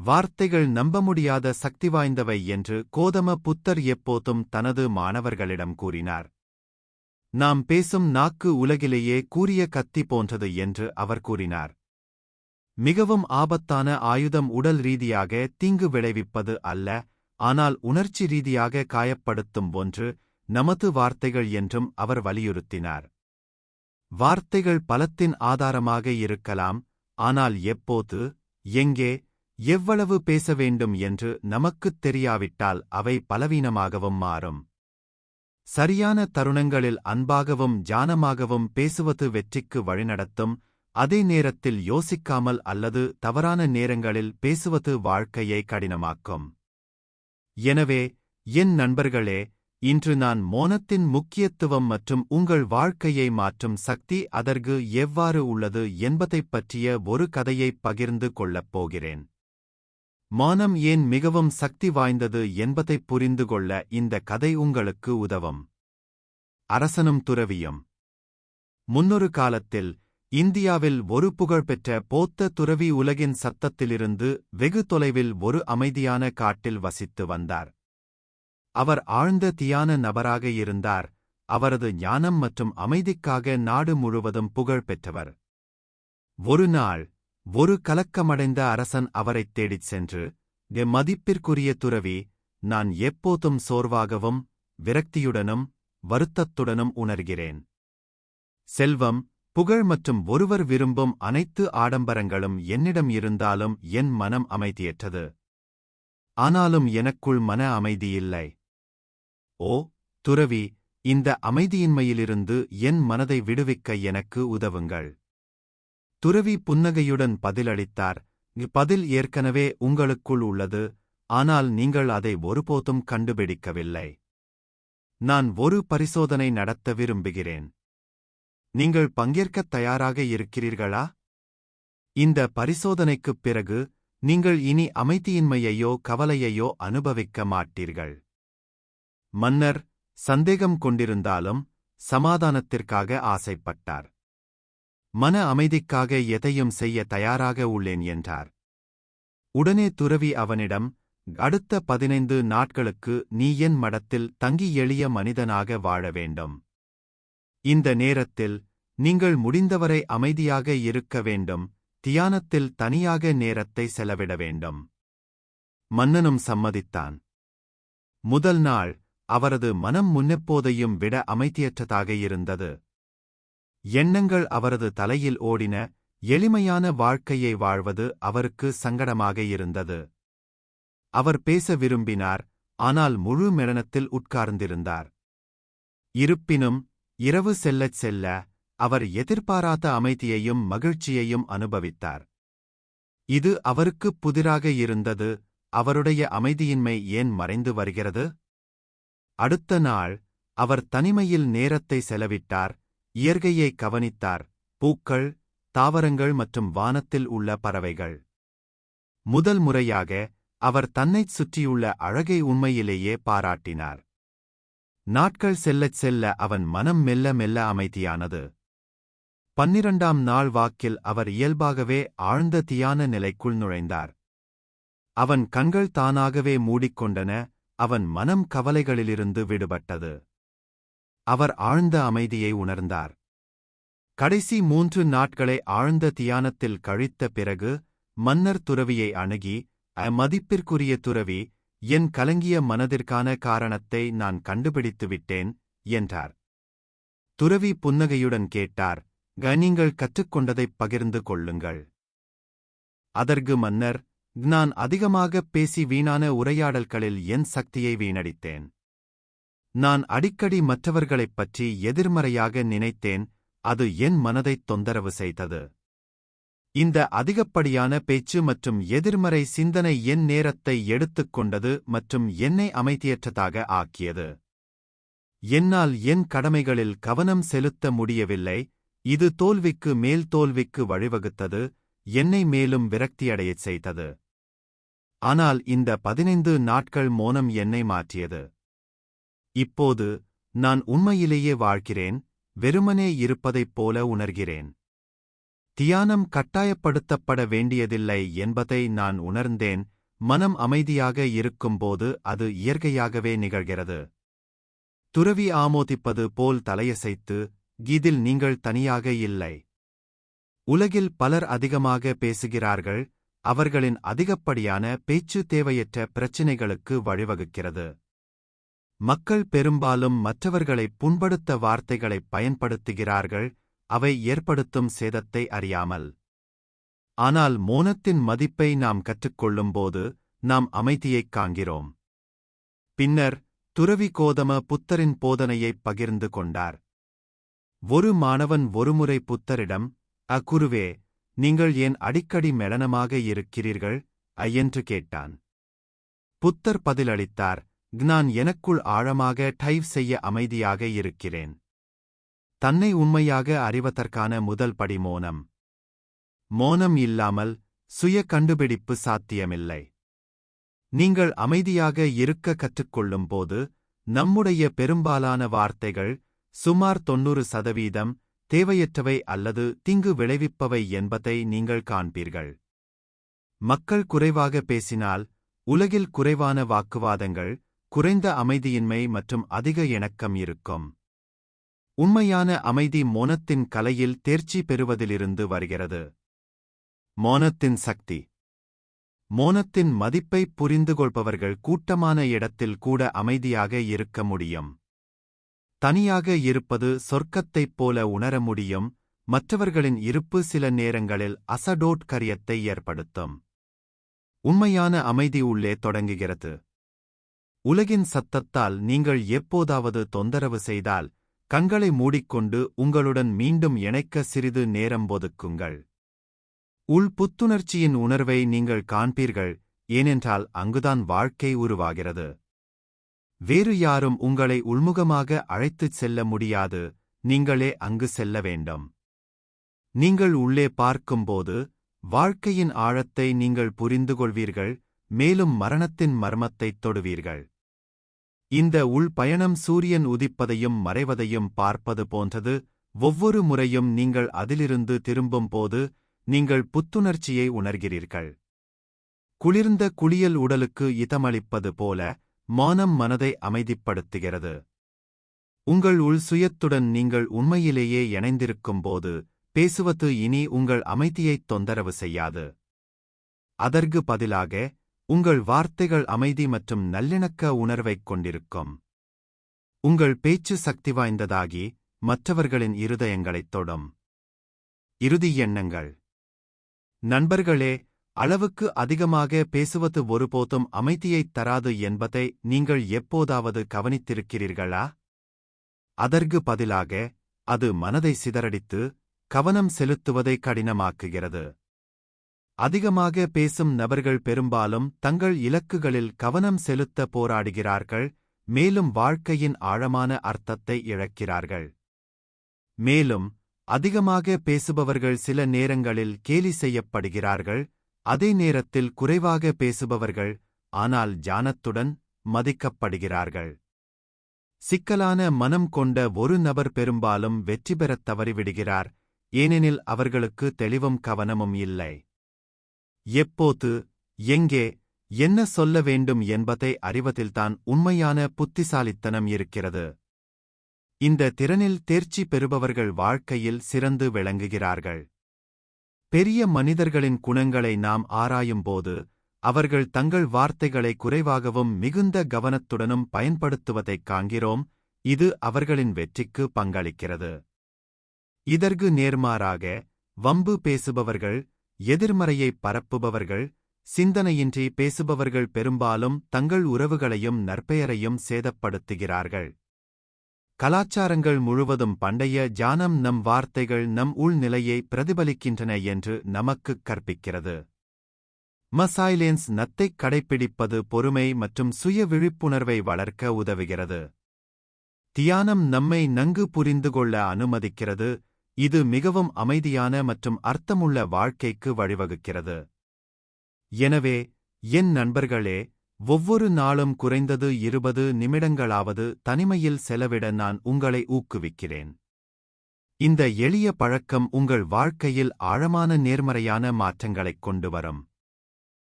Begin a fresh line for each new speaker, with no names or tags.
வார்த்தைகள் நம்ப முடியாத சக்தி வாய்ந்தவை என்று கோதம புத்தர் எப்போதும் தனது மாணவர்களிடம் கூறினார். நாம் பேசும் நாக்கு உலகிலேயே கூறிய கத்தி போன்றது என்று அவர் கூறினார். மிகவும் ஆபத்தான ஆயுதம் உடல் ரீதியாக தீங்கு விளைவிப்பது அல்ல ஆனால் உணர்ச்சி ரீதியாக காயப்படுத்தும் ஒன்று நமது வார்த்தைகள் என்றும் அவர் வலியுறுத்தினார். வார்த்தைகள் பலத்தின் ஆதாரமாக இருக்கலாம் ஆனால் எப்போது எங்கே எவ்வளவு பேச வேண்டும் என்று நமக்குத் தெரியாவிட்டால் அவை பலவீனமாகவும் மாறும். சரியான தருணங்களில் அன்பாகவும் ஜானமாகவும் பேசுவது வெற்றிக்கு வழிநடத்தும். அதே நேரத்தில் யோசிக்காமல் அல்லது தவறான நேரங்களில் பேசுவது வாழ்க்கையை கடினமாக்கும். எனவே என் நண்பர்களே இன்று நான் மோனத்தின் முக்கியத்துவம் மற்றும் உங்கள் வாழ்க்கையை மாற்றும் சக்தி அதற்கு எவ்வாறு உள்ளது என்பதைப் பற்றிய ஒரு கதையைப் பகிர்ந்து கொள்ளப் போகிறேன். மானம் ஏன் மிகவும் சக்தி வாய்ந்தது என்பதைப் புரிந்து கொள்ள இந்த கதை உங்களுக்கு உதவும். அரசனும் துறவியும். முன்னொரு காலத்தில் இந்தியாவில் ஒரு புகழ்பெற்ற போத்த துறவி உலகின் சத்தத்திலிருந்து வெகு தொலைவில் ஒரு அமைதியான காட்டில் வசித்து வந்தார். அவர் ஆழ்ந்த தியான நபராக இருந்தார். அவரது ஞானம் மற்றும் அமைதிக்காக நாடு முழுவதும் புகழ் பெற்றவர் ஒரு நாள் ஒரு கலக்கமடைந்த அரசன் அவரைத் தேடிச் சென்று எ மதிப்பிற்குரிய துறவி நான் எப்போதும் சோர்வாகவும் விரக்தியுடனும் வருத்தத்துடனும் உணர்கிறேன். செல்வம் புகழ் மற்றும் ஒருவர் விரும்பும் அனைத்து ஆடம்பரங்களும் என்னிடம் இருந்தாலும் என் மனம் அமைதியற்றது. ஆனாலும் எனக்குள் மன அமைதியில்லை ஓ துறவி இந்த அமைதியின்மையிலிருந்து என் மனதை விடுவிக்க எனக்கு உதவுங்கள். துறவி புன்னகையுடன் பதிலளித்தார் இப்பதில் ஏற்கனவே உங்களுக்குள் உள்ளது ஆனால் நீங்கள் அதை ஒருபோதும் கண்டுபிடிக்கவில்லை. நான் ஒரு பரிசோதனை நடத்த விரும்புகிறேன். நீங்கள் பங்கேற்கத் தயாராக இருக்கிறீர்களா? இந்த பரிசோதனைக்குப் பிறகு நீங்கள் இனி அமைதியின்மையையோ கவலையையோ அனுபவிக்க மாட்டீர்கள். மன்னர் சந்தேகம் கொண்டிருந்தாலும் சமாதானத்திற்காக ஆசைப்பட்டார். மன அமைதிக்காக எதையும் செய்ய தயாராக உள்ளேன் என்றார். உடனே துறவி அவனிடம் அடுத்த பதினைந்து நாட்களுக்கு நீ என் மடத்தில் தங்கி எளிய மனிதனாக வாழ வேண்டும். இந்த நேரத்தில் நீங்கள் முடிந்தவரை அமைதியாக இருக்க வேண்டும். தியானத்தில் தனியாக நேரத்தை செலவிட வேண்டும் மன்னனும் சம்மதித்தான். முதல் நாள் அவரது மனம் முன்னெப்போதையும் விட அமைதியற்றதாக இருந்தது. எண்ணங்கள் அவரது தலையில் ஓடின எளிமையான வாழ்க்கையை வாழ்வது அவருக்கு சங்கடமாக இருந்தது. அவர் பேச விரும்பினார் ஆனால் முழு மெளனத்தில் உட்கார்ந்திருந்தார். இருப்பினும் இரவு செல்லச் செல்ல அவர் எதிர்பாராத அமைதியையும் மகிழ்ச்சியையும் அனுபவித்தார். இது அவருக்குப் புதிராக இருந்தது அவருடைய அமைதியின்மை ஏன் மறைந்து வருகிறது? அடுத்த நாள் அவர் தனிமையில் நேரத்தை செலவிட்டார் இயற்கையை கவனித்தார். பூக்கள் தாவரங்கள் மற்றும் வானத்தில் உள்ள பறவைகள். முதல் முறையாக அவர் தன்னைச் சுற்றியுள்ள அழகை உண்மையிலேயே பாராட்டினார். நாட்கள் செல்லச் செல்ல அவன் மனம் மெல்ல மெல்ல அமைதியானது. பன்னிரண்டாம் நாள் வாக்கில் அவர் இயல்பாகவே ஆழ்ந்த தியான நிலைக்குள் நுழைந்தார். அவன் கண்கள் தானாகவே மூடிக்கொண்டன அவன் மனம் கவலைகளிலிருந்து விடுபட்டது. அவர் ஆழ்ந்த அமைதியை உணர்ந்தார். கடைசி மூன்று நாட்களை ஆழ்ந்த தியானத்தில் கழித்த பிறகு மன்னர் துறவியை அணுகி மதிப்பிற்குரிய துறவி என் கலங்கிய மனதிற்கான காரணத்தை நான் கண்டுபிடித்துவிட்டேன் என்றார். துறவி புன்னகையுடன் கேட்டார் க நீங்கள் கற்றுக்கொண்டதைப் பகிர்ந்து கொள்ளுங்கள். அதற்கு மன்னர் நான் அதிகமாகப் பேசி வீணான உரையாடல்களில் என் சக்தியை வீணடித்தேன். நான் அடிக்கடி மற்றவர்களைப் பற்றி எதிர்மறையாக நினைத்தேன் அது என் மனதைத் தொந்தரவு செய்தது. இந்த அதிகப்படியான பேச்சு மற்றும் எதிர்மறை சிந்தனை என் நேரத்தை எடுத்துக் கொண்டது மற்றும் என்னை அமைதியற்றதாக ஆக்கியது. என்னால் என் கடமைகளில் கவனம் செலுத்த முடியவில்லை இது தோல்விக்கு மேல் தோல்விக்கு வழிவகுத்தது என்னை மேலும் விரக்தியடையச் செய்தது. ஆனால் இந்த பதினைந்து நாட்கள் மோனம் என்னை மாற்றியது. இப்போது நான் உண்மையிலேயே வாழ்கிறேன் வெறுமனே இருப்பதைப் போல உணர்கிறேன். தியானம் கட்டாயப்படுத்தப்பட வேண்டியதில்லை என்பதை நான் உணர்ந்தேன் மனம் அமைதியாக இருக்கும்போது அது இயற்கையாகவே நிகழ்கிறது. துறவி ஆமோதிப்பது போல் தலையசைத்து இதில் நீங்கள் தனியாக இல்லை. உலகில் பலர் அதிகமாக பேசுகிறார்கள் அவர்களின் அதிகப்படியான பேச்சு தேவையற்ற பிரச்சினைகளுக்கு வழிவகுக்கிறது. மக்கள் பெரும்பாலும் மற்றவர்களை புண்படுத்த வார்த்தைகளைப் பயன்படுத்துகிறார்கள் அவை ஏற்படுத்தும் சேதத்தை அறியாமல். ஆனால் மோனத்தின் மதிப்பை நாம் கற்றுக்கொள்ளும்போது நாம் அமைதியைக் காண்கிறோம். பின்னர் துறவி கோதம புத்தரின் போதனையைப் பகிர்ந்து கொண்டார். ஒரு மாணவன் ஒருமுறை புத்தரிடம் அக்குருவே நீங்கள் ஏன் அடிக்கடி மெளனமாக இருக்கிறீர்கள்? ஐயென்று கேட்டான். புத்தர் பதிலளித்தார் நான் எனக்குள் ஆழமாக டைவ் செய்ய அமைதியாக இருக்கிறேன். தன்னை உண்மையாக அறிவதற்கான முதல் படி மோனம். மோனம் இல்லாமல் சுய கண்டுபிடிப்பு சாத்தியமில்லை. நீங்கள் அமைதியாக இருக்க கற்றுக்கொள்ளும்போது நம்முடைய பெரும்பாலான வார்த்தைகள் சுமார் தொன்னூறு சதவீதம் தேவையற்றவை அல்லது தீங்கு விளைவிப்பவை என்பதை நீங்கள் காண்பீர்கள். மக்கள் குறைவாக பேசினால் உலகில் குறைவான வாக்குவாதங்கள் குறைந்த அமைதியின்மை மற்றும் அதிக இணக்கம் இருக்கும். உண்மையான அமைதி மோனத்தின் கலையில் தேர்ச்சி பெறுவதிலிருந்து வருகிறது. மோனத்தின் சக்தி. மோனத்தின் மதிப்பை புரிந்துகொள்பவர்கள் கூட்டமான இடத்தில் கூட அமைதியாக இருக்க முடியும். தனியாக இருப்பது சொர்க்கத்தைப் போல உணர முடியும். மற்றவர்களின் இருப்பு சில நேரங்களில் அசடோட் கரியத்தை ஏற்படுத்தும். உண்மையான அமைதி உள்ளே தொடங்குகிறது. உலகின் சத்தத்தால் நீங்கள் எப்போதாவது தொந்தரவு செய்தால் கண்களை மூடிக்கொண்டு உங்களுடன் மீண்டும் இணைக்க சிறிது நேரம் ஒதுக்குங்கள். உள் புத்துணர்ச்சியின் உணர்வை நீங்கள் காண்பீர்கள் ஏனென்றால் அங்குதான் வாழ்க்கை உருவாகிறது. வேறு யாரும் உங்களை உள்முகமாக அழைத்துச் செல்ல முடியாது நீங்களே அங்கு செல்ல வேண்டும். நீங்கள் உள்ளே பார்க்கும்போது வாழ்க்கையின் ஆழத்தை நீங்கள் புரிந்துகொள்வீர்கள் மேலும் மரணத்தின் மர்மத்தைத் தொடுவீர்கள். இந்த உள் பயணம் சூரியன் உதிப்பதையும் மறைவதையும் பார்ப்பது போன்றது. ஒவ்வொரு முறையும் நீங்கள் அதிலிருந்து திரும்பும்போது நீங்கள் புத்துணர்ச்சியை உணர்கிறீர்கள். குளிர்ந்த குளியல் உடலுக்கு இதமளிப்பது போல மௌனம் மனதை அமைதிப்படுத்துகிறது. உங்கள் உள் சுயத்துடன் நீங்கள் உண்மையிலேயே இணைந்திருக்கும்போது பேசுவது இனி உங்கள் அமைதியைத் தொந்தரவு செய்யாது. அதற்கு பதிலாக உங்கள் வார்த்தைகள் அமைதி மற்றும் நல்லிணக்க உணர்வைக் கொண்டிருக்கும். உங்கள் பேச்சு சக்தி வாய்ந்ததாகி மற்றவர்களின் இருதயங்களைத் தொடும். இறுதி எண்ணங்கள். நண்பர்களே அளவுக்கு அதிகமாக பேசுவது ஒருபோதும் அமைதியைத் தராது என்பதை நீங்கள் எப்போதாவது கவனித்திருக்கிறீர்களா? அதற்கு பதிலாக அது மனதை சிதறடித்து கவனம் செலுத்துவதை கடினமாக்குகிறது. அதிகமாக பேசும் நபர்கள் பெரும்பாலும் தங்கள் இலக்குகளில் கவனம் செலுத்த போராடுகிறார்கள் மேலும் வாழ்க்கையின் ஆழமான அர்த்தத்தை இழக்கிறார்கள். மேலும் அதிகமாக பேசுபவர்கள் சில நேரங்களில் கேலி செய்யப்படுகிறார்கள் அதே நேரத்தில் குறைவாக பேசுபவர்கள் ஆனால் ஜானத்துடன் மதிக்கப்படுகிறார்கள். சிக்கலான மனம் கொண்ட ஒரு நபர் பெரும்பாலும் வெற்றி பெறத் தவறிவிடுகிறார் ஏனெனில் அவர்களுக்கு தெளிவும் கவனமும் இல்லை. எப்போது எங்கே என்ன சொல்ல வேண்டும் என்பதை அறிவதில்தான் உண்மையான புத்திசாலித்தனம் இருக்கிறது. இந்த திறனில் தேர்ச்சி பெறுபவர்கள் வாழ்க்கையில் சிறந்து விளங்குகிறார்கள். பெரிய மனிதர்களின் குணங்களை நாம் ஆராயும்போது அவர்கள் தங்கள் வார்த்தைகளை குறைவாகவும் மிகுந்த கவனத்துடனும் பயன்படுத்துவதைக் காண்கிறோம் இது அவர்களின் வெற்றிக்கு பங்களிக்கிறது. இதற்கு நேர்மாறாக வம்பு பேசுபவர்கள் எதிர்மறையை பரப்புபவர்கள் சிந்தனையின்றி பேசுபவர்கள் பெரும்பாலும் தங்கள் உறவுகளையும் நற்பெயரையும் சேதப்படுத்துகிறார்கள். கலாச்சாரங்கள் முழுவதும் பண்டைய ஜானம் நம் வார்த்தைகள் நம் உள்நிலையை பிரதிபலிக்கின்றன என்று நமக்குக் கற்பிக்கிறது. மசாய்லேன்ஸ் நத்தைக் கடைப்பிடிப்பது பொறுமை மற்றும் சுய விழிப்புணர்வை வளர்க்க உதவுகிறது. தியானம் நம்மை நன்கு புரிந்து கொள்ள அனுமதிக்கிறது இது மிகவும் அமைதியான மற்றும் அர்த்தமுள்ள வாழ்க்கைக்கு வழிவகுக்கிறது. எனவே என் நண்பர்களே ஒவ்வொரு நாளும் குறைந்தது இருபது நிமிடங்களாவது தனிமையில் செலவிட நான் உங்களை ஊக்குவிக்கிறேன். இந்த எளிய பழக்கம் உங்கள் வாழ்க்கையில் ஆழமான நேர்மறையான மாற்றங்களைக் கொண்டு வரும்.